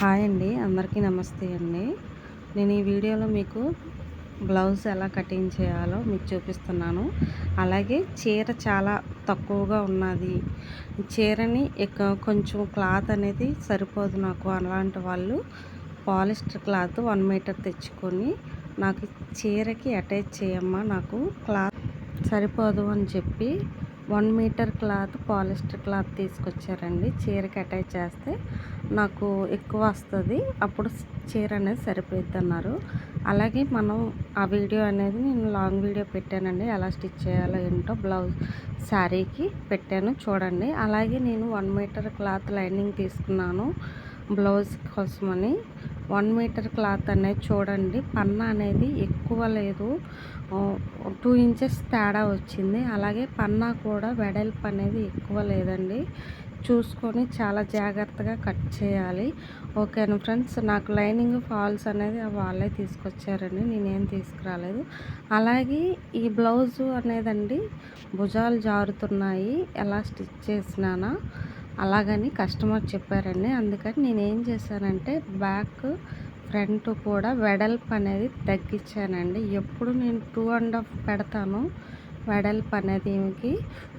Hi అండి అందరికీ నమస్తే అండి. నేను ఈ వీడియోలో మీకు బ్లౌజ్ ఎలా కటింగ్ చేయాలో మీకు చూపిస్తున్నాను. అలాగే చీర చాలా తక్కువగా ఉన్నది. చీరని ఇక కొంచెం క్లాత్ అనేది సరిపోదు నాకు. అలాంటి వాళ్ళు పాలిస్టర్ క్లాత్ వన్ మీటర్ తెచ్చుకొని నాకు చీరకి అటాచ్ చేయమ్మా నాకు క్లాత్ సరిపోదు అని చెప్పి one metre cloth polyester cloth తీసుకొచ్చారండి. చీరకి అటాచ్ చేస్తే నాకు ఎక్కువ వస్తుంది. అప్పుడు చీర అనేది సరిపోద్ది అన్నారు అలాగే మనం ఆ వీడియో అనేది నేను లాంగ్ వీడియో పెట్టానండి. ఎలా స్టిచ్ చేయాలో ఏంటో బ్లౌజ్ శారీకి పెట్టాను చూడండి. అలాగే నేను వన్ మీటర్ క్లాత్ లైనింగ్ తీసుకున్నాను బ్లౌజ్ కోసమని. వన్ మీటర్ క్లాత్ అనేది చూడండి. పన్న అనేది ఎక్కువ లేదు. టూ ఇంచెస్ తేడా వచ్చింది. అలాగే పన్నా కూడా వెడల్పు అనేది ఎక్కువ లేదండి. చూసుకొని చాలా జాగ్రత్తగా కట్ చేయాలి. ఓకేనా ఫ్రెండ్స్? నాకు లైనింగ్ ఫాల్స్ అనేది వాళ్ళే తీసుకొచ్చారండి. నేనేం తీసుకురాలేదు. అలాగే ఈ బ్లౌజు అనేదండి భుజాలు జారుతున్నాయి. ఎలా స్టిచ్ చేసినానా? అలాగని కస్టమర్ చెప్పారండి. అందుకని నేను ఏం చేశానంటే బ్యాక్ ఫ్రంట్ కూడా వెడల్పు అనేది తగ్గించానండి. ఎప్పుడు నేను టూ అండ్ హాఫ్ పెడతాను వెడల్పు అనేది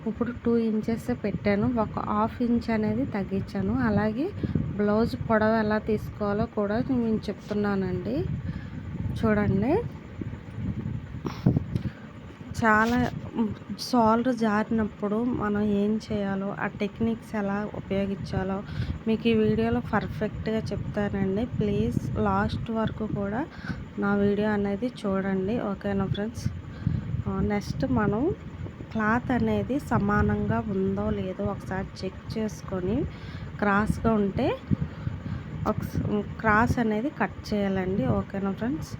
ఇప్పుడు టూ ఇంచెస్ పెట్టాను. ఒక హాఫ్ ఇంచ్ అనేది తగ్గించాను. అలాగే బ్లౌజ్ పొడవ ఎలా తీసుకోవాలో కూడా నేను చెప్తున్నానండి. చూడండి. చాలా సాల్వ్ జారినప్పుడు మనం ఏం చేయాలో ఆ టెక్నిక్స్ ఎలా ఉపయోగించాలో మీకు ఈ వీడియోలో పర్ఫెక్ట్గా చెప్తానండి. ప్లీజ్ లాస్ట్ వరకు కూడా నా వీడియో అనేది చూడండి. ఓకేనా ఫ్రెండ్స్? నెక్స్ట్ మనం క్లాత్ అనేది సమానంగా ఉందో లేదో ఒకసారి చెక్ చేసుకొని క్రాస్గా ఉంటే ఒక క్రాస్ అనేది కట్ చేయాలండి. ఓకేనా ఫ్రెండ్స్?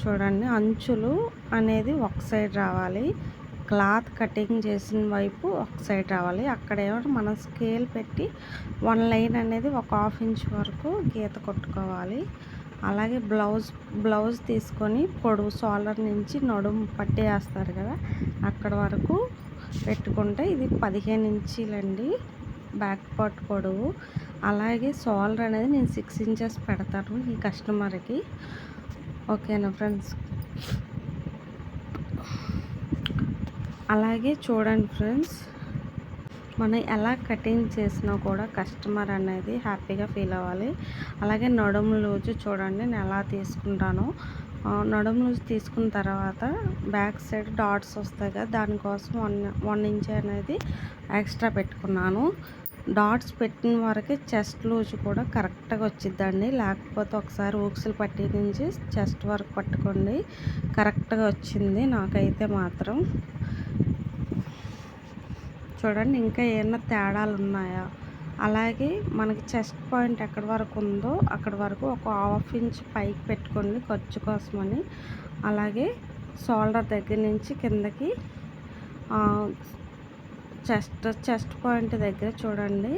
చూడండి అంచులు అనేది ఒక సైడ్ రావాలి. క్లాత్ కటింగ్ చేసిన వైపు ఒక సైడ్ రావాలి. అక్కడ ఏమంటే మనం స్కేల్ పెట్టి వన్ లైన్ అనేది ఒక హాఫ్ ఇంచ్ వరకు గీత కొట్టుకోవాలి. అలాగే బ్లౌజ్ బ్లౌజ్ తీసుకొని పొడవు సోలర్ నుంచి నడుము పట్టేస్తారు కదా అక్కడ వరకు పెట్టుకుంటే ఇది పదిహేను ఇంచీలండి బ్యాక్ పార్ట్ పొడవు. అలాగే సోలర్ అనేది నేను సిక్స్ ఇంచెస్ పెడతాను ఈ కస్టమర్కి. ఓకేనా ఫ్రెండ్స్ అలాగే చూడండి ఫ్రెండ్స్ మనం ఎలా కటింగ్ చేసినా కూడా కస్టమర్ అనేది హ్యాపీగా ఫీల్ అవ్వాలి. అలాగే నడుము లూజు చూడండి నేను ఎలా తీసుకుంటానో. నడుము లూజు తీసుకున్న తర్వాత బ్యాక్ సైడ్ డాట్స్ వస్తాయి కదా దానికోసం వన్ వన్ ఇంచ్ అనేది ఎక్స్ట్రా పెట్టుకున్నాను. డాట్స్ పెట్టిన వరకే చెస్ట్ లూజ్ కూడా కరెక్ట్గా వచ్చిద్దండి. లేకపోతే ఒకసారి ఊక్సులు పట్టి నుంచి చెస్ట్ వరకు పట్టుకోండి. కరెక్ట్గా వచ్చింది నాకైతే మాత్రం. చూడండి ఇంకా ఏమైనా తేడాలు ఉన్నాయా? అలాగే మనకి చెస్ట్ పాయింట్ ఎక్కడి వరకు ఉందో అక్కడి వరకు ఒక హాఫ్ ఇంచ్ పైకి పెట్టుకోండి ఖర్చు కోసమని. అలాగే షోల్డర్ దగ్గర నుంచి కిందకి చెస్ట్ చెస్ట్ పాయింట్ దగ్గర చూడండి.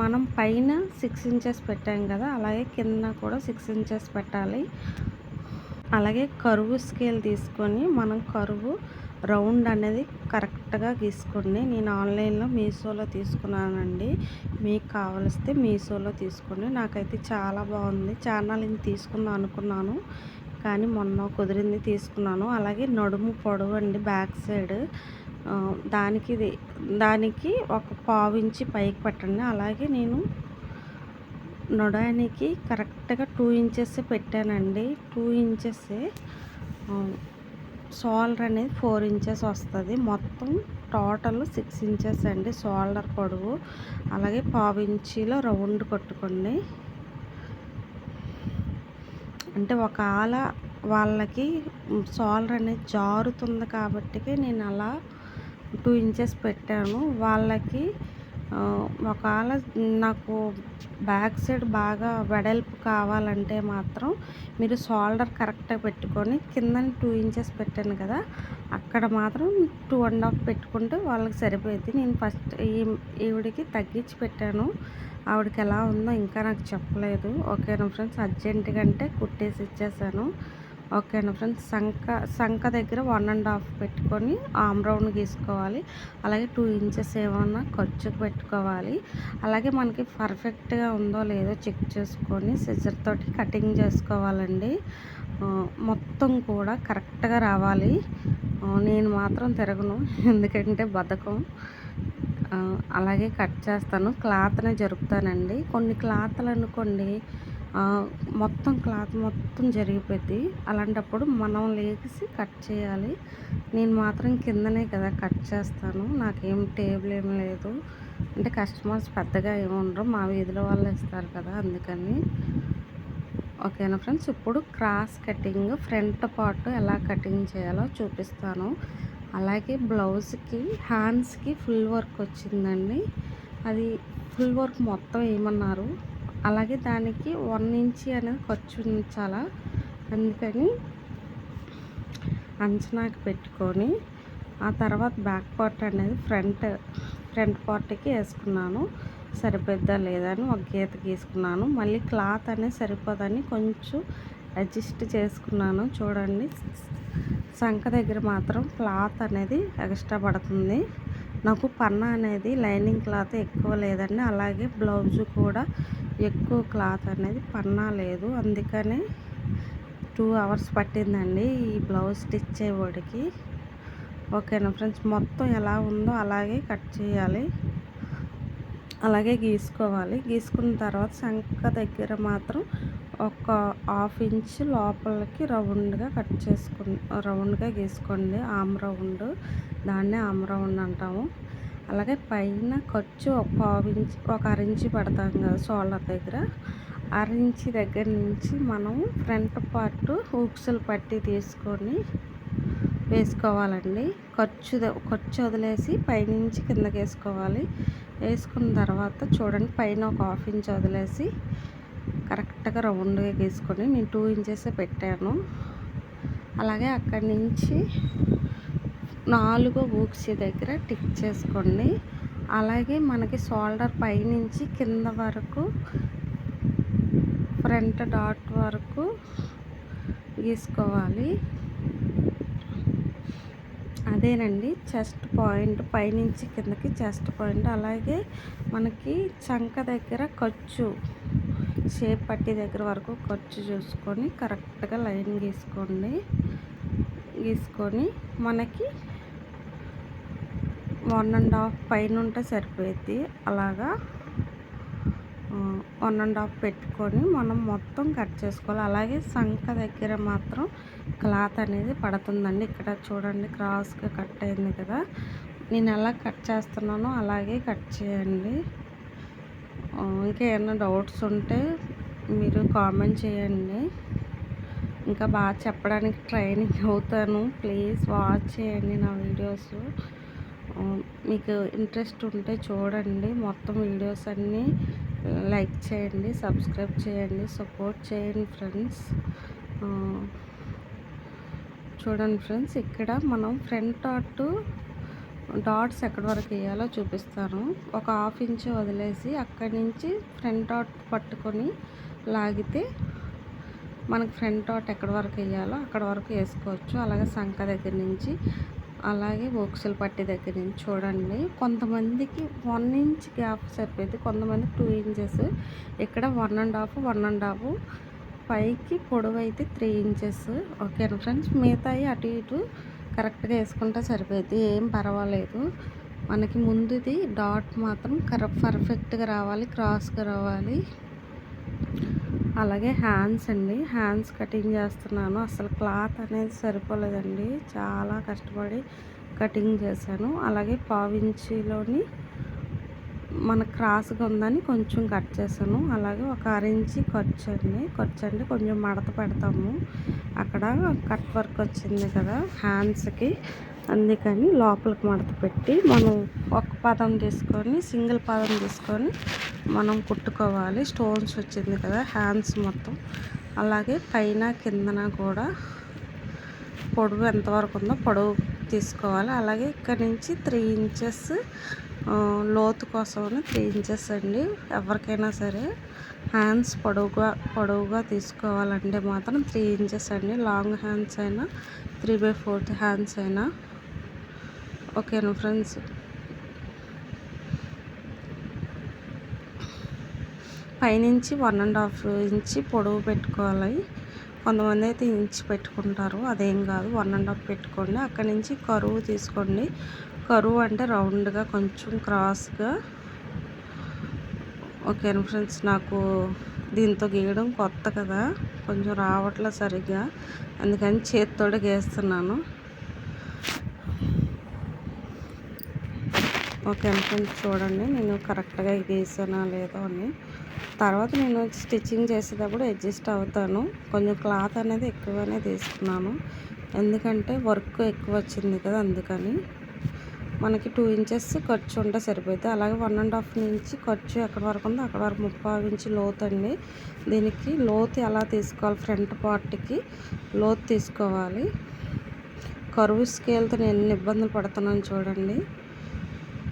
మనం పైన సిక్స్ ఇంచెస్ పెట్టాం కదా అలాగే కింద కూడా సిక్స్ ఇంచెస్ పెట్టాలి. అలాగే కరువు స్కేల్ తీసుకొని మనం కరువు రౌండ్ అనేది కరెక్ట్గా గీసుకోండి. నేను ఆన్లైన్లో మీషోలో తీసుకున్నానండి. మీకు కావలిస్తే మీషోలో తీసుకోండి. నాకైతే చాలా బాగుంది. ఛానల్ తీసుకుందాం అనుకున్నాను కానీ మొన్న కుదిరింది తీసుకున్నాను. అలాగే నడుము పొడవు అండి బ్యాక్ సైడ్. దానికి దానికి ఒక పావు ఇంచి పైకి పెట్టండి. అలాగే నేను నొడానికి కరెక్ట్గా టూ ఇంచెస్ పెట్టానండి. టూ ఇంచెస్ షోల్డర్ అనేది ఫోర్ ఇంచెస్ వస్తుంది. మొత్తం టోటల్ సిక్స్ ఇంచెస్ అండి షోల్డర్ పొడవు. అలాగే పావు ఇంచీలో రౌండ్ కొట్టుకోండి. అంటే ఒక ఆల వాళ్ళకి షోల్డర్ అనేది జారుతుంది కాబట్టి నేను అలా టూ ఇంచెస్ పెట్టాను. వాళ్ళకి ఒకవేళ నాకు బ్యాక్ సైడ్ బాగా వెడల్పు కావాలంటే మాత్రం మీరు షోల్డర్ కరెక్ట్గా పెట్టుకొని కింద టూ ఇంచెస్ పెట్టాను కదా అక్కడ మాత్రం టూ అండ్ హాఫ్ పెట్టుకుంటే వాళ్ళకి సరిపోయింది నేను ఫస్ట్ ఈ ఈవిడికి తగ్గించి పెట్టాను. ఆవిడకి ఎలా ఉందో ఇంకా నాకు చెప్పలేదు. ఓకేనా ఫ్రెండ్స్ అర్జెంటుగా అంటే కుట్టేసి ఇచ్చేసాను. ఓకేనా ఫ్రెండ్స్? శంఖ సంఖ దగ్గర వన్ అండ్ హాఫ్ పెట్టుకొని ఆమ్ రౌండ్ గీసుకోవాలి. అలాగే టూ ఇంచెస్ ఏమన్నా ఖర్చుకు పెట్టుకోవాలి. అలాగే మనకి పర్ఫెక్ట్గా ఉందో లేదో చెక్ చేసుకొని సిజర్ తోటి కటింగ్ చేసుకోవాలండి. మొత్తం కూడా కరెక్ట్గా రావాలి. నేను మాత్రం తిరగను ఎందుకంటే బద్ధకం. అలాగే కట్ చేస్తాను. క్లాత్నే జరుపుతానండి. కొన్ని క్లాత్లు అనుకోండి మొత్తం క్లాత్ మొత్తం జరిగిపోద్ది. అలాంటప్పుడు మనం లేచి కట్ చేయాలి. నేను మాత్రం కిందనే కదా కట్ చేస్తాను. నాకేం టేబుల్ ఏం లేదు. అంటే కస్టమర్స్ పెద్దగా ఏమి ఉండరు. మా వీధిలో వాళ్ళు ఇస్తారు కదా అందుకని. ఓకేనా ఫ్రెండ్స్? ఇప్పుడు క్రాస్ కటింగ్ ఫ్రంట్ పార్ట్ ఎలా కటింగ్ చేయాలో చూపిస్తాను. అలాగే బ్లౌజ్కి హ్యాండ్స్కి ఫుల్ వర్క్ వచ్చిందండి. అది ఫుల్ వర్క్ మొత్తం ఏమన్నారు? అలాగే దానికి వన్ ఇంచి అనేది ఖర్చు ఉంచాలా? అందుకని అంచనాకి పెట్టుకొని ఆ తర్వాత బ్యాక్ పార్ట్ అనేది ఫ్రంట్ ఫ్రంట్ పార్ట్కి వేసుకున్నాను. సరిపోద్దా లేదా అని ఒక గీత గీసుకున్నాను. మళ్ళీ క్లాత్ అనేది సరిపోదని కొంచెం అడ్జస్ట్ చేసుకున్నాను. చూడండి సంఖ దగ్గర మాత్రం క్లాత్ అనేది ఎక్స్ట్రా పడుతుంది. నాకు పన్న అనేది లైనింగ్ క్లాత్ ఎక్కువ లేదండి. అలాగే బ్లౌజ్ కూడా ఎక్కువ క్లాత్ అనేది పన్నా లేదు. అందుకనే టూ అవర్స్ పట్టిందండి ఈ బ్లౌజ్ స్టిచ్ చేయబడికి ఓకేనా ఫ్రెండ్స్? మొత్తం ఎలా ఉందో అలాగే కట్ చేయాలి. అలాగే గీసుకోవాలి. గీసుకున్న తర్వాత శంఖ దగ్గర మాత్రం ఒక హాఫ్ ఇంచ్ లోపలికి రౌండ్గా కట్ చేసుకు రౌండ్గా గీసుకోండి. Arm round. దాన్నే ఆమ్ రౌండ్ అంటాము. అలాగే పైన ఖర్చు ఒక పావు ఇంచ్ ఒక అరించి పడతాం కదా షోల్డర్ దగ్గర. అరించి దగ్గర నుంచి మనం ఫ్రంట్ పార్ట్ హూక్స్లు పట్టి తీసుకొని వేసుకోవాలండి. ఖర్చు ఖర్చు వదిలేసి పైనుంచి కిందకి వేసుకోవాలి. వేసుకున్న తర్వాత చూడండి పైన ఒక హాఫ్ ఇంచ్ వదిలేసి కరెక్ట్గా రౌండ్గా గీసుకొని నేను టూ ఇంచెస్ పెట్టాను. అలాగే అక్కడి నుంచి నాలుగో ఊక్సి దగ్గర టిక్ చేసుకోండి. అలాగే మనకి షోల్డర్ పైనుంచి కింద వరకు ఫ్రంట్ డాట్ వరకు గీసుకోవాలి. అదేనండి చెస్ట్ పాయింట్ పైనుంచి కిందకి చెస్ట్ పాయింట్. అలాగే మనకి చంక దగ్గర ఖర్చు షేప్ పట్టి దగ్గర వరకు ఖర్చు చూసుకొని కరెక్ట్గా లైన్ గీసుకోండి. గీసుకొని మనకి వన్ అండ్ హాఫ్ పైన ఉంటే సరిపోయింది. అలాగా వన్ అండ్ హాఫ్ పెట్టుకొని మనం మొత్తం కట్ చేసుకోవాలి. అలాగే సంఖ దగ్గర మాత్రం క్లాత్ అనేది పడుతుందండి. ఇక్కడ చూడండి క్రాస్గా కట్ అయింది కదా. నేను ఎలా కట్ చేస్తున్నానో అలాగే కట్ చేయండి. ఇంకేమైనా డౌట్స్ ఉంటే మీరు కామెంట్ చేయండి. ఇంకా బాగా చెప్పడానికి ట్రైనింగ్ అవుతాను. ప్లీజ్ వాచ్ చేయండి నా వీడియోస్. మీకు ఇంట్రెస్ట్ ఉంటే చూడండి. మొత్తం వీడియోస్ అన్నీ లైక్ చేయండి సబ్స్క్రైబ్ చేయండి సపోర్ట్ చేయండి ఫ్రెండ్స్. చూడండి ఫ్రెండ్స్ ఇక్కడ మనం ఫ్రంట్ డాట్ డాట్స్ ఎక్కడి వరకు వేయాలో చూపిస్తాను. ఒక హాఫ్ ఇంచ్ వదిలేసి అక్కడి నుంచి ఫ్రంట్ డాట్ పట్టుకొని లాగితే మనకు ఫ్రంట్ డాట్ ఎక్కడి వరకు వేయాలో అక్కడ వరకు వేసుకోవచ్చు. అలాగే సంఖ దగ్గర నుంచి అలాగే బోక్సులు పట్టి దగ్గర నుంచి చూడండి. కొంతమందికి వన్ ఇంచ్ గ్యాప్ సరిపోయింది. కొంతమంది టూ ఇంచెస్. ఇక్కడ one and half one and half. పైకి పొడవు అయితే త్రీ ఇంచెస్. ఓకేనా ఫ్రెండ్స్? మిగతాయి అటు ఇటు కరెక్ట్గా వేసుకుంటే సరిపోయింది. ఏం పర్వాలేదు. మనకి ముందుది డాట్ మాత్రం కర పర్ఫెక్ట్గా రావాలి. క్రాస్గా రావాలి. అలాగే హ్యాండ్స్ అండి. హ్యాండ్స్ కటింగ్ చేస్తున్నాను. అసలు క్లాత్ అనేది సరిపోలేదండి. చాలా కష్టపడి కటింగ్ చేశాను. అలాగే పావించిలోని మన క్రాస్గా ఉందని కొంచెం కట్ చేశాను. అలాగే ఒక అరించి ఖర్చు అండి. ఖర్చు అండి కొంచెం మడత పెడతాము. అక్కడ కట్ వర్క్ వచ్చింది కదా హ్యాండ్స్కి. అందుకని లోపలికి మడత పెట్టి మనం ఒక పదం తీసుకొని సింగిల్ పదం తీసుకొని మనం కుట్టుకోవాలి. స్టోన్స్ వచ్చింది కదా హ్యాండ్స్ మొత్తం. అలాగే పైన కిందన కూడా పొడవు ఎంతవరకు ఉందో పొడవు తీసుకోవాలి. అలాగే ఇక్కడ నుంచి త్రీ ఇంచెస్ లోతు కోసమని త్రీ ఇంచెస్ అండి. ఎవరికైనా సరే హ్యాండ్స్ పొడవుగా పొడవుగా తీసుకోవాలంటే మాత్రం త్రీ ఇంచెస్ అండి. లాంగ్ హ్యాండ్స్ అయినా త్రీ బై ఫోర్త్ హ్యాండ్స్ అయినా ఓకేనా ఫ్రెండ్స్ పైనుంచి వన్ అండ్ హాఫ్ ఇంచి పొడవు పెట్టుకోవాలి. కొంతమంది అయితే ఇంచ్ పెట్టుకుంటారు. అదేం కాదు వన్ అండ్ హాఫ్ పెట్టుకోండి. అక్కడి నుంచి కరువు తీసుకోండి. కరువు అంటే రౌండ్గా కొంచెం క్రాస్గా. ఓకే ఫ్రెండ్స్ నాకు దీంతో గీయడం కొత్త కదా. కొంచెం రావట్లే సరిగ్గా. అందుకని చేతితోటి గీస్తున్నాను. ఓకే ఫ్రెండ్స్ చూడండి. నేను కరెక్ట్గా గీసానా లేదో అని. తర్వాత నేను స్టిచ్చింగ్ చేసేటప్పుడు అడ్జస్ట్ అవుతాను. కొంచెం క్లాత్ అనేది ఎక్కువనే తీసుకున్నాను. ఎందుకంటే వర్క్ ఎక్కువ వచ్చింది కదా అందుకని. మనకి టూ ఇంచెస్ ఖర్చు ఉంటే సరిపోతుంది. అలాగే వన్ అండ్ హాఫ్ నుంచి ఖర్చు ఎక్కడ వరకు ఉందో అక్కడ వరకు ముప్పై ఇంచు లోతు అండి. దీనికి లోతు ఎలా తీసుకోవాలి? ఫ్రంట్ పార్ట్కి లోతు తీసుకోవాలి. కరువు స్కేల్తో నేను ఎన్ని ఇబ్బందులు పడుతున్నాను చూడండి.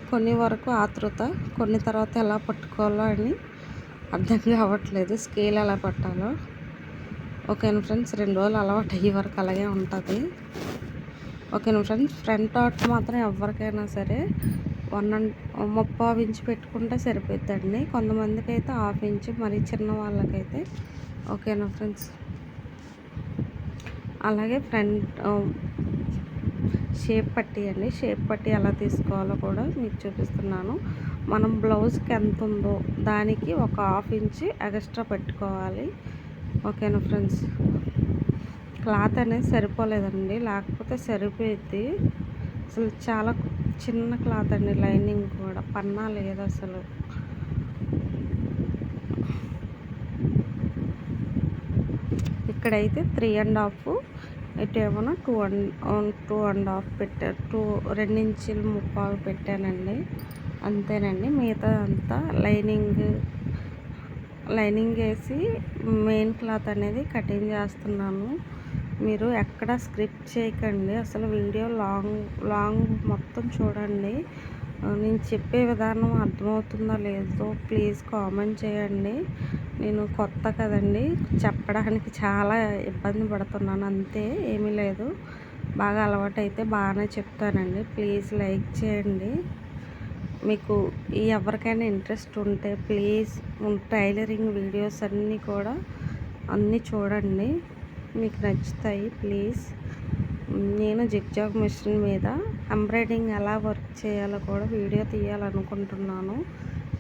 కొన్ని వరకు ఆతృత కొన్ని తర్వాత ఎలా పట్టుకోవాలో అని అర్థం కావట్లేదు. స్కేల్ ఎలా పట్టాలో. ఓకేనా ఫ్రెండ్స్? రెండు రోజులు అలవాటు అయ్యే వరకు అలాగే ఉంటుంది. ఓకేనా ఫ్రెండ్స్? ఫ్రంట్ ఆర్ట్ మాత్రం ఎవరికైనా సరే వన్ అండ్ ముప్పై ఇంచు పెట్టుకుంటే సరిపోద్దండి కొంతమందికి అయితే హాఫ్ ఇంచు మరి చిన్న వాళ్ళకైతే ఓకేనా ఫ్రెండ్స్? అలాగే ఫ్రంట్ షేప్ పట్టి అండి షేప్ పట్టి ఎలా తీసుకోవాలో కూడా మీకు చూపిస్తున్నాను. మనం బ్లౌజ్కి ఎంత ఉందో దానికి ఒక హాఫ్ ఇంచ్ ఎక్స్ట్రా పెట్టుకోవాలి. ఓకేనా ఫ్రెండ్స్? క్లాత్ అనేది సరిపోలేదండి. లేకపోతే సరిపోయింది అసలు చాలా చిన్న క్లాత్ అండి లైనింగ్ కూడా. పన్నా లేదు అసలు. ఇక్కడైతే three and half ఇటేమో two and two and half పెట్టారు టూ రెండించులు ముప్పాలు పెట్టానండి. అంతేనండి. మిగతా అంతా లైనింగ్ లైనింగ్ వేసి మెయిన్ క్లాత్ అనేది కటింగ్ చేస్తున్నాను. మీరు ఎక్కడ స్క్రిప్ట్ చేయకండి. అసలు వీడియో లాంగ్ లాంగ్ మొత్తం చూడండి. నేను చెప్పే విధానం అర్థమవుతుందో లేదో ప్లీజ్ కామెంట్ చేయండి. నేను కొత్త కదండి చెప్పడానికి చాలా ఇబ్బంది పడుతున్నాను అంతే ఏమీ లేదు. బాగా అలవాటు అయితే బాగానే చెప్తానండి. ప్లీజ్ లైక్ చేయండి. మీకు ఎవరికైనా ఇంట్రెస్ట్ ఉంటే ప్లీజ్ టైలరింగ్ వీడియోస్ అన్నీ కూడా అన్నీ చూడండి. మీకు నచ్చుతాయి ప్లీజ్. నేను జిగ్జాగ్ మిషన్ మీద ఎంబ్రాయిడింగ్ ఎలా వర్క్ చేయాలో కూడా వీడియో తీయాలనుకుంటున్నాను.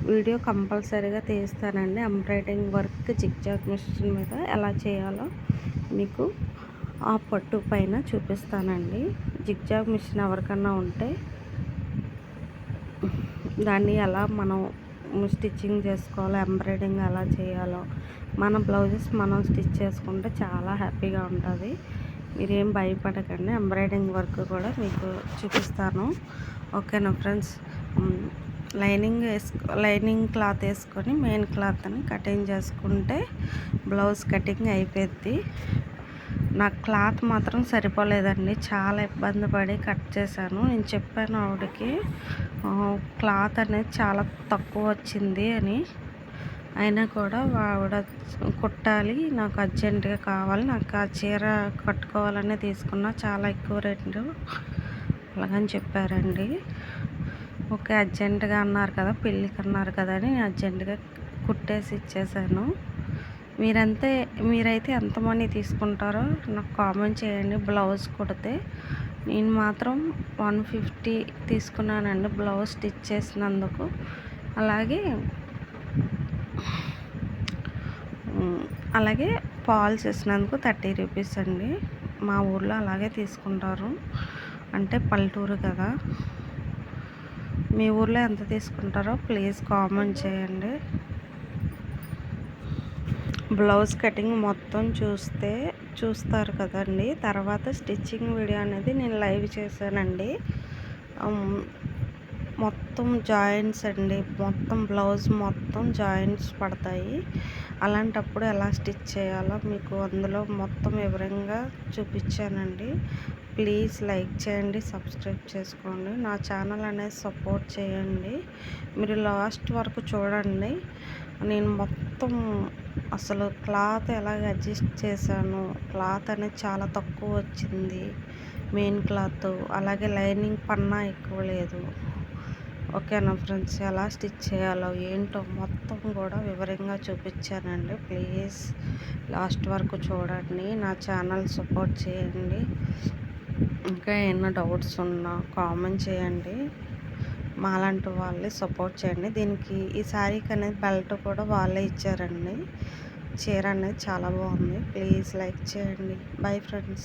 వీడియో కంపల్సరీగా తీస్తానండి. ఎంబ్రాయిడింగ్ వర్క్ జిగ్జాగ్ మిషన్ మీద ఎలా చేయాలో మీకు ఆ పట్టు పైన చూపిస్తానండి. జిగ్జాగ్ మిషన్ ఎవరికన్నా ఉంటే దాన్ని ఎలా మనం స్టిచ్చింగ్ చేసుకోవాలో ఎంబ్రాయిడింగ్ ఎలా చేయాలో. మన బ్లౌజెస్ మనం స్టిచ్ చేసుకుంటే చాలా హ్యాపీగా ఉంటుంది. మీరేం భయపడకండి. ఎంబ్రాయిడింగ్ వర్క్ కూడా మీకు చూపిస్తాను. ఓకేనా ఫ్రెండ్స్? లైనింగ్ వేసుకో లైనింగ్ క్లాత్ వేసుకొని మెయిన్ క్లాత్ని కటింగ్ చేసుకుంటే బ్లౌజ్ కటింగ్ అయిపోద్ది. నాకు క్లాత్ మాత్రం సరిపోలేదండి. చాలా ఇబ్బంది పడి కట్ చేశాను. నేను చెప్పాను ఆవిడకి క్లాత్ అనేది చాలా తక్కువ వచ్చింది అని. అయినా కూడా ఆవిడ కుట్టాలి నాకు అర్జెంటుగా కావాలి నాకు ఆ చీర కట్టుకోవాలనే తీసుకున్నా చాలా ఎక్కువ రేటు అలాగని చెప్పారండి. ఓకే అర్జెంటుగా అన్నారు కదా పెళ్ళికి అన్నారు కదా అని అర్జెంటుగా కుట్టేసి ఇచ్చేసాను. మీరంతే మీరైతే ఎంత మనీ తీసుకుంటారో నాకు కామెంట్ చేయండి బ్లౌజ్ కుడితే. నేను మాత్రం వన్ ఫిఫ్టీ తీసుకున్నానండి బ్లౌజ్ స్టిచ్ చేసినందుకు. అలాగే అలాగే పాలు చేసినందుకు థర్టీ రూపీస్ అండి. మా ఊర్లో అలాగే తీసుకుంటారు. అంటే పల్లెటూరు కదా. మీ ఊర్లో ఎంత తీసుకుంటారో ప్లీజ్ కామెంట్ చేయండి. బ్లౌజ్ కటింగ్ మొత్తం చూస్తే చూస్తారు కదండి. తర్వాత స్టిచ్చింగ్ వీడియో అనేది నేను లైవ్ చేశానండి. మొత్తం జాయింట్స్ అండి. మొత్తం బ్లౌజ్ మొత్తం జాయింట్స్ పడతాయి. అలాంటప్పుడు ఎలా స్టిచ్ చేయాలో మీకు అందులో మొత్తం వివరంగా చూపించానండి. ప్లీజ్ లైక్ చేయండి సబ్స్క్రైబ్ చేసుకోండి. నా ఛానల్ అనేది సపోర్ట్ చేయండి. మీరు లాస్ట్ వరకు చూడండి. నేను మొత్తం అసలు క్లాత్ ఎలాగ అడ్జస్ట్ చేశాను. క్లాత్ అనేది చాలా తక్కువ వచ్చింది. Main cloth. అలాగే లైనింగ్ పన్నా ఎక్కువ లేదు. ఓకేనా ఫ్రెండ్స్? ఎలా స్టిచ్ చేయాలో ఏంటో మొత్తం కూడా వివరంగా చూపించానండి. ప్లీజ్ లాస్ట్ వరకు చూడండి. నా ఛానల్ సపోర్ట్ చేయండి. ఇంకా ఏమైనా డౌట్స్ ఉన్నా కామెంట్ చేయండి. మాలాంటి వాళ్ళే సపోర్ట్ చేయండి. దీనికి ఈ శారీకి అనేది బెల్ట్ కూడా వాళ్ళే ఇచ్చారండి. చీర అనేది చాలా బాగుంది. ప్లీజ్ లైక్ చేయండి. Bye friends.